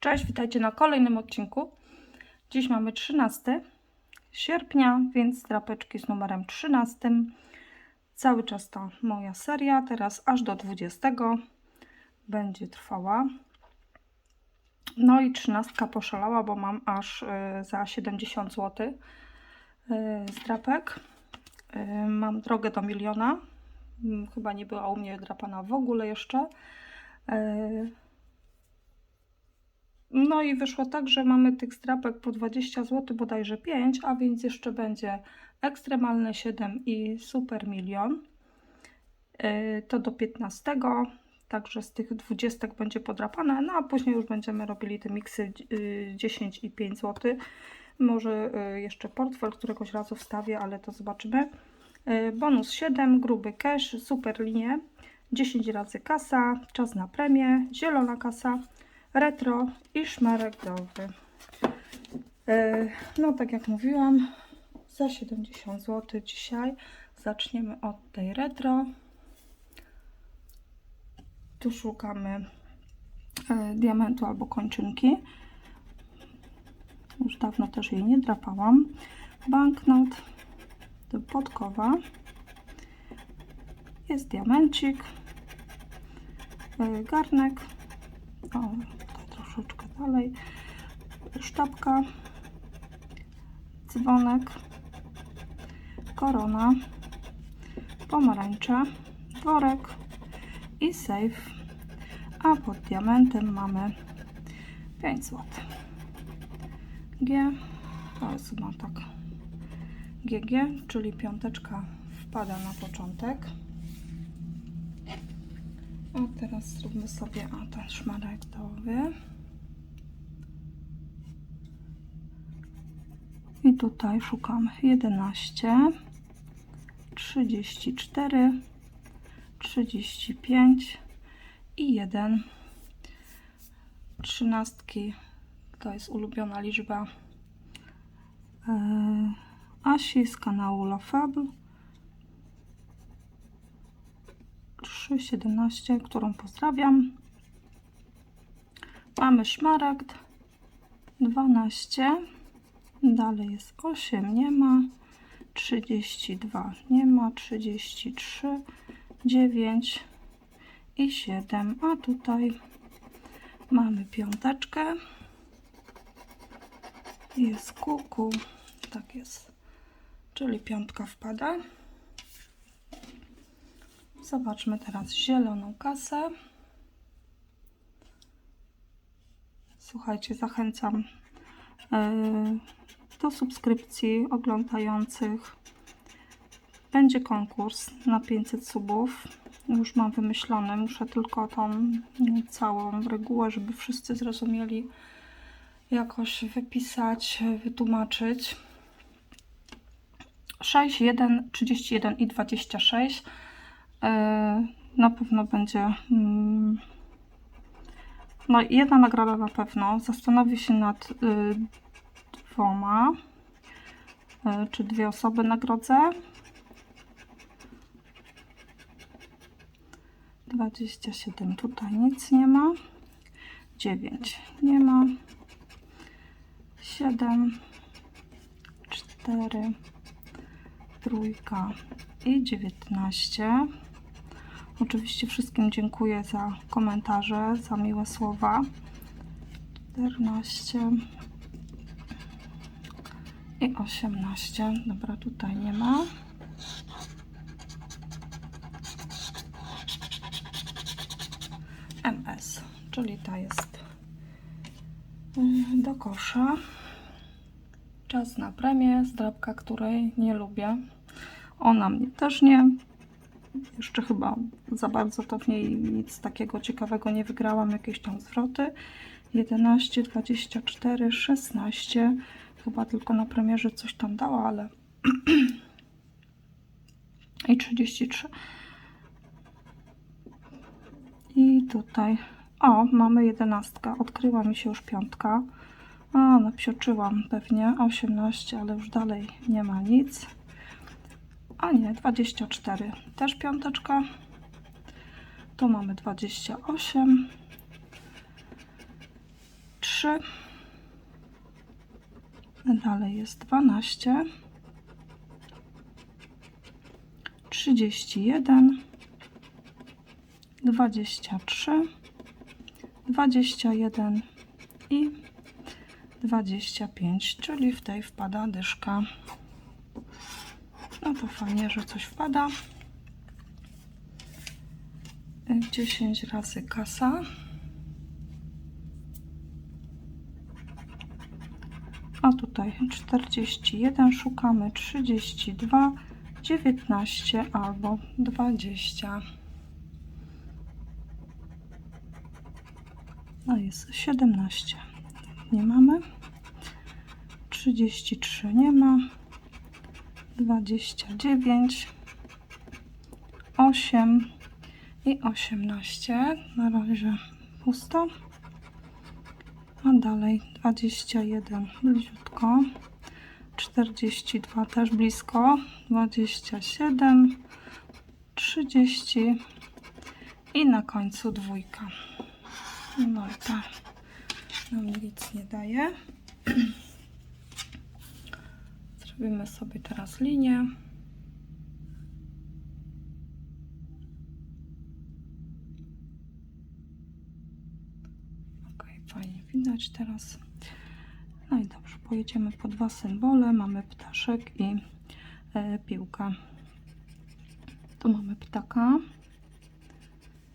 Cześć, witajcie na kolejnym odcinku. Dziś mamy 13 sierpnia, więc drapeczki z numerem 13. Cały czas ta moja seria, teraz aż do 20 będzie trwała. No i 13 poszalała, bo mam aż y, za 70 zł y, z drapek. Y, Mam drogę do miliona. Mm, Chyba nie była u mnie drapana w ogóle jeszcze. Y, no i wyszło tak, że mamy tych strapek po 20 zł, bodajże 5, a więc jeszcze będzie ekstremalne 7 i super milion. Yy, To do 15, także z tych 20 będzie podrapane, no a później już będziemy robili te miksy yy, 10 i 5 zł. Może yy, jeszcze portfel któregoś razu wstawię, ale to zobaczymy. Bonus 7, gruby cash, super linie, 10 razy kasa, czas na premię, zielona kasa, retro i szmaragdowy. E, No, tak jak mówiłam, za 70 zł dzisiaj zaczniemy od tej retro. Tu szukamy e, diamentu albo kończynki. Już dawno też jej nie drapałam. Banknot, to podkowa. Jest diamencik, e, garnek, o, troszeczkę dalej. Sztabka, dzwonek, korona, pomarańcza, worek i safe. A pod diamentem mamy 5 zł. G, to jest chyba tak GG, czyli piąteczka wpada na początek. A teraz zróbmy sobie o, ten szmaragdowy. Tutaj szukamy 11, 34, 35 i 1. Trzynastki to jest ulubiona liczba e, Asi z kanału La Fable. 3,17, którą pozdrawiam. Mamy szmaragd 12, dalej jest 8, nie ma, 32, nie ma, 33, 9 i 7, a tutaj mamy piąteczkę. Jest kuku, tak jest, czyli piątka wpada. Zobaczmy teraz zieloną kasę. Słuchajcie, zachęcam do subskrypcji oglądających. Będzie konkurs na 500 subów. Już mam wymyślony. Muszę tylko tą całą regułę, żeby wszyscy zrozumieli, jakoś wypisać, wytłumaczyć. 6, 1, 31 i 26 E, na pewno będzie mm, no jedna nagroda na pewno. Zastanowię się nad y, dwoma y, czy dwie osoby nagrodzę 27 tutaj nic nie ma. 9 nie ma. 7 4 trójka i 19 Oczywiście wszystkim dziękuję za komentarze, za miłe słowa. 14 i 18. Dobra, tutaj nie ma. MS, czyli ta jest y, do kosza. Czas na premię, zdrabka, której nie lubię. Ona mnie też nie. Jeszcze chyba za bardzo to w niej nic takiego ciekawego nie wygrałam, jakieś tam zwroty. 11, 24, 16. Chyba tylko na premierze coś tam dała, ale i 33. I tutaj, o, mamy jedenastkę. Odkryła mi się już piątka. A, napsioczyłam pewnie 18, ale już dalej nie ma nic. A nie, 24. Też piąteczka. Tu mamy 28. 3. Dalej jest 12. 31. 23. 21 i 25, czyli w tej wpada dyszka. No to fajnie, że coś wpada. 10 razy kasa. A tutaj 41 szukamy 32, 19 albo 20. No jest 17. Nie mamy. 33 nie ma. 29 8 i 18. Na razie pusto. A dalej 21 bliziutko. 42 też blisko. 27 30 i na końcu dwójka. No i ta nam nic nie daje. Zrobimy sobie teraz linię. Ok, fajnie widać teraz. No i dobrze, pojedziemy po dwa symbole. Mamy ptaszek i e, piłkę. Tu mamy ptaka.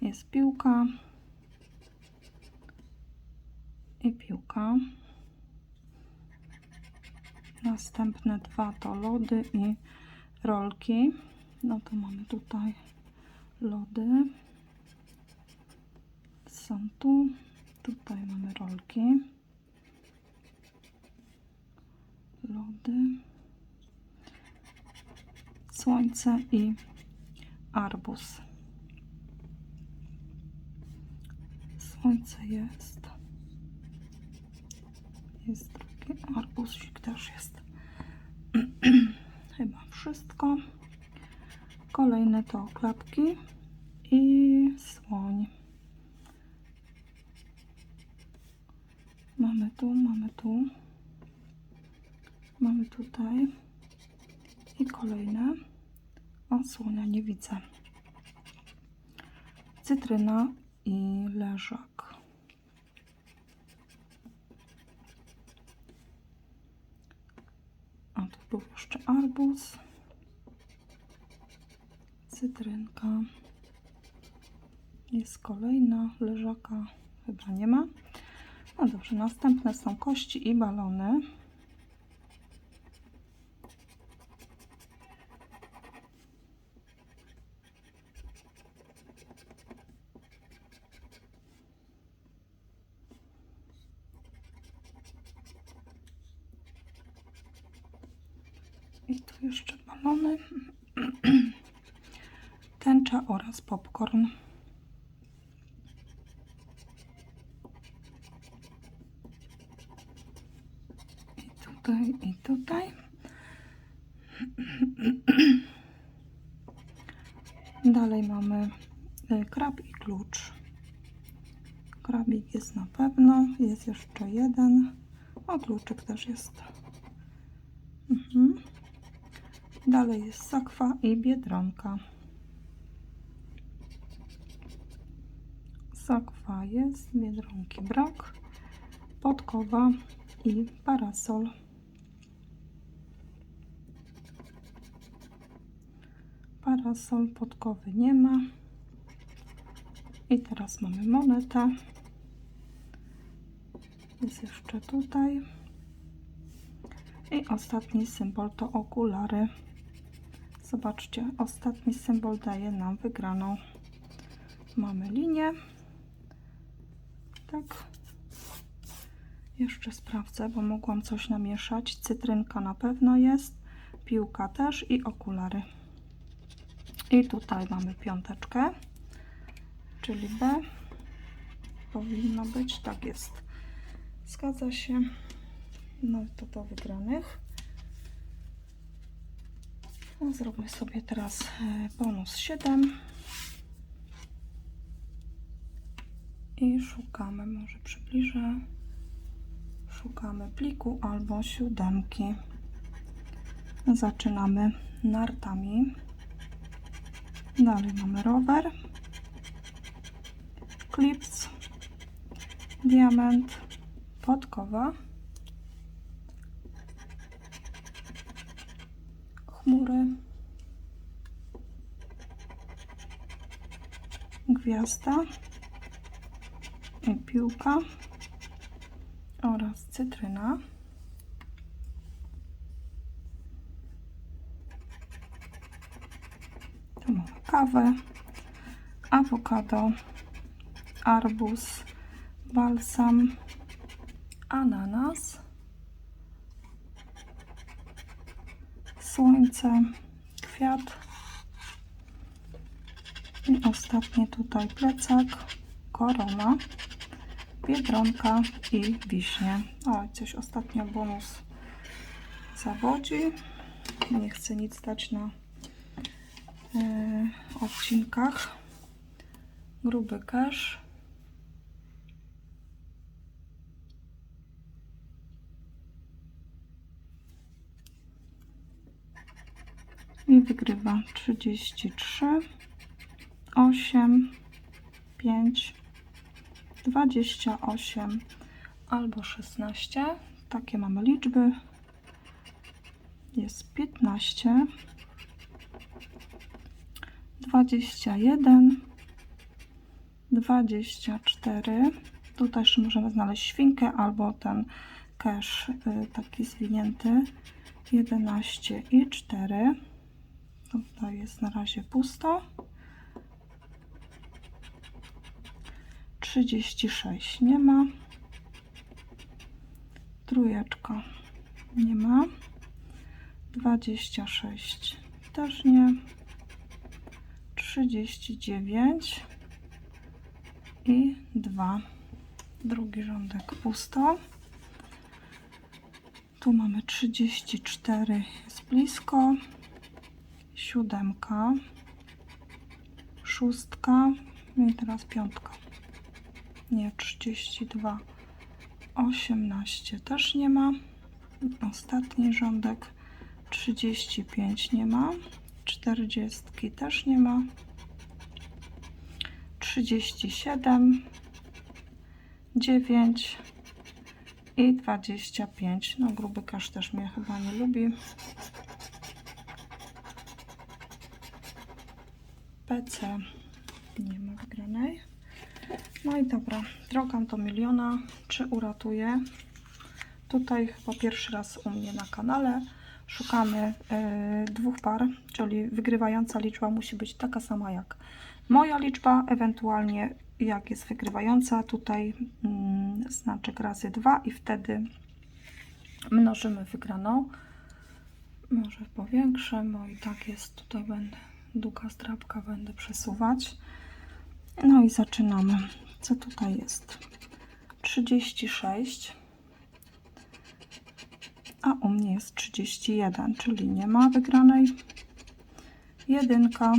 Jest piłka i piłka. Następne dwa to lody i rolki. No to mamy tutaj lody. Są tu. Tutaj mamy rolki. Lody. Słońce i arbuz. Słońce jest. Jest arbuzik też jest. Chyba wszystko. Kolejne to klapki i słoń. Mamy tu, mamy tu. Mamy tutaj. I kolejne. O, słonia nie widzę. Cytryna i leżak. A tu był jeszcze arbuz. Cytrynka. Jest kolejna leżaka. Chyba nie ma. No dobrze, następne są kości i balony. I tu jeszcze balony. Tęcza oraz popcorn. I tutaj, i tutaj. Dalej mamy y, krab i klucz. Krabik jest na pewno. Jest jeszcze jeden. O, kluczyk też jest. Mhm. Dalej jest sakwa i biedronka. Sakwa jest, biedronki brak, podkowa i parasol. Parasol, podkowy nie ma. I teraz mamy monetę. Jest jeszcze tutaj. I ostatni symbol to okulary. Zobaczcie, ostatni symbol daje nam wygraną. Mamy linię. Tak. Jeszcze sprawdzę, bo mogłam coś namieszać. Cytrynka na pewno jest, piłka też i okulary. I tutaj mamy piąteczkę, czyli B. Powinno być, tak jest. Zgadza się. No to do wygranych. No, zróbmy sobie teraz e, bonus 7. I szukamy, może przybliżę. Szukamy pliku albo siódemki. Zaczynamy nartami. Dalej mamy rower, klips, diament, podkowa, chmury, gwiazda. I piłka. Oraz cytryna. Tu mamy kawę, awokado, arbuz, balsam, ananas, słońce, kwiat i ostatnie tutaj plecak, korona, biedronka i wiśnie. O, coś ostatnio bonus zawodzi. Nie chcę nic dać na e, odcinkach. Gruby cash. Wygrywa 33, 8, 5, 28 albo 16. Takie mamy liczby. Jest 15, 21, 24. Tutaj jeszcze możemy znaleźć świnkę albo ten cash y, taki zwinięty. 11 i 4. Tutaj jest na razie pusto. 36 nie ma. Trójeczka nie ma. 26 też nie. 39 i 2. Drugi rządek pusto. Tu mamy 34, jest blisko. Siódemka, szóstka i teraz piątka. Nie, 32, 18 też nie ma. Ostatni rządek 35 nie ma. 40 też nie ma. 37, 9 i 25. No, gruby kasz też mnie chyba nie lubi. PC nie ma wygranej. No i dobra, drogam do miliona. Czy uratuję? Tutaj chyba pierwszy raz u mnie na kanale. Szukamy y, dwóch par, czyli wygrywająca liczba musi być taka sama jak moja liczba, ewentualnie jak jest wygrywająca, tutaj mm, znaczek razy 2 i wtedy mnożymy wygraną. Może powiększę, bo i tak jest, tutaj będę długa strapka, będę przesuwać. No i zaczynamy. Co tutaj jest? 36, a u mnie jest 31, czyli nie ma wygranej. Jedynka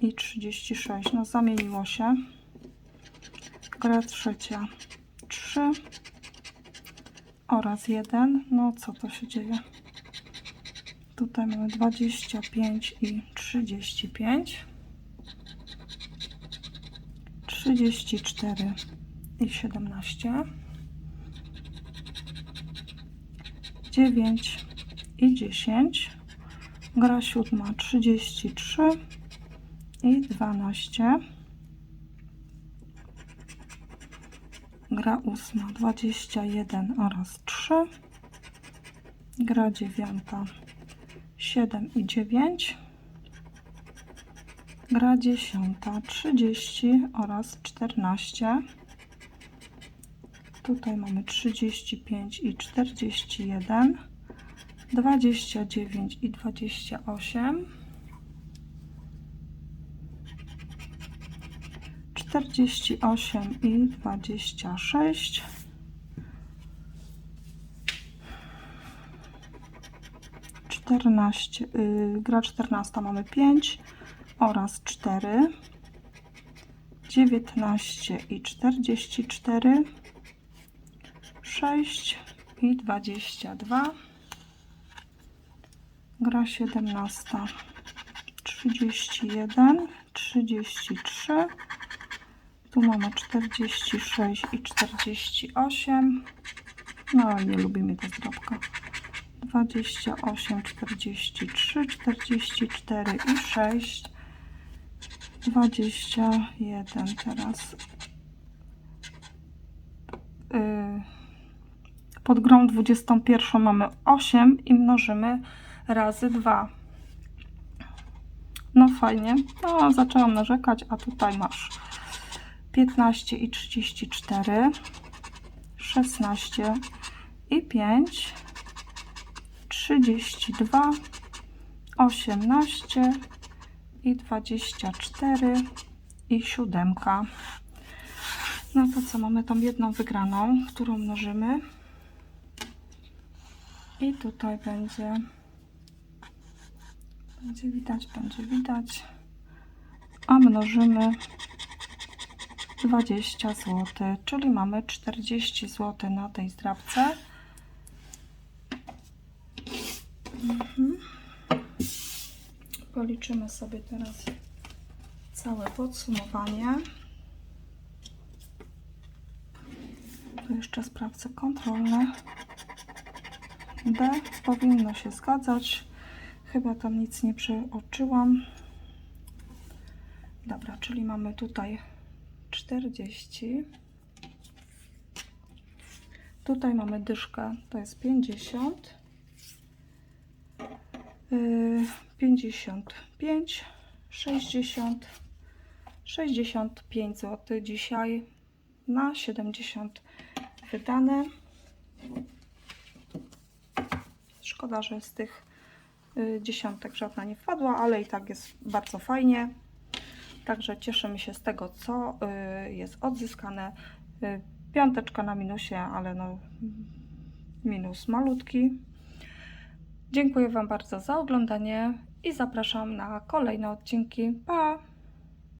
i 36, no zamieniło się. Gra trzecia 3 oraz 1. No co to się dzieje? Tutaj mamy 25 i 35. 34 i 17. 9 i 10. Gra siódma 33 i 12. Gra ósma 21 oraz 3. Gra dziewiąta 7 i 9. Gra dziesiąta 30 oraz 14. Tutaj mamy 35 i 41, 29 i 28, 48 i 26, 14, yy, gra 14 mamy 5 oraz 4, 19 i 44, 6 i 22. Gra 17. 31, 33. Tu mamy 46 i 48. No, nie lubimy ta zdrobka. 28, 43, 44 i 6. 21 teraz. Yy, Pod grą 21 mamy 8 i mnożymy razy 2. No fajnie. No, zaczęłam narzekać, a tutaj masz 15 i 34, 16 i 5, 32, 18 i 24 i 7. No to co, mamy tą jedną wygraną, którą mnożymy. I tutaj będzie będzie widać, będzie widać. A mnożymy 20 zł, czyli mamy 40 zł na tej zdrabce. Mhm. Policzymy sobie teraz całe podsumowanie. Tu jeszcze sprawdzę kontrolne. D powinno się zgadzać. Chyba tam nic nie przeoczyłam. Dobra, czyli mamy tutaj 40. Tutaj mamy dyszkę, to jest 50. Yy, 55, 60, 65 zł dzisiaj na 70 wydane. Szkoda, że z tych y, dziesiątek żadna nie wpadła, ale i tak jest bardzo fajnie. Także cieszymy się z tego, co y, jest odzyskane. Y, Piąteczka na minusie, ale no minus malutki. Dziękuję Wam bardzo za oglądanie i zapraszam na kolejne odcinki. Pa!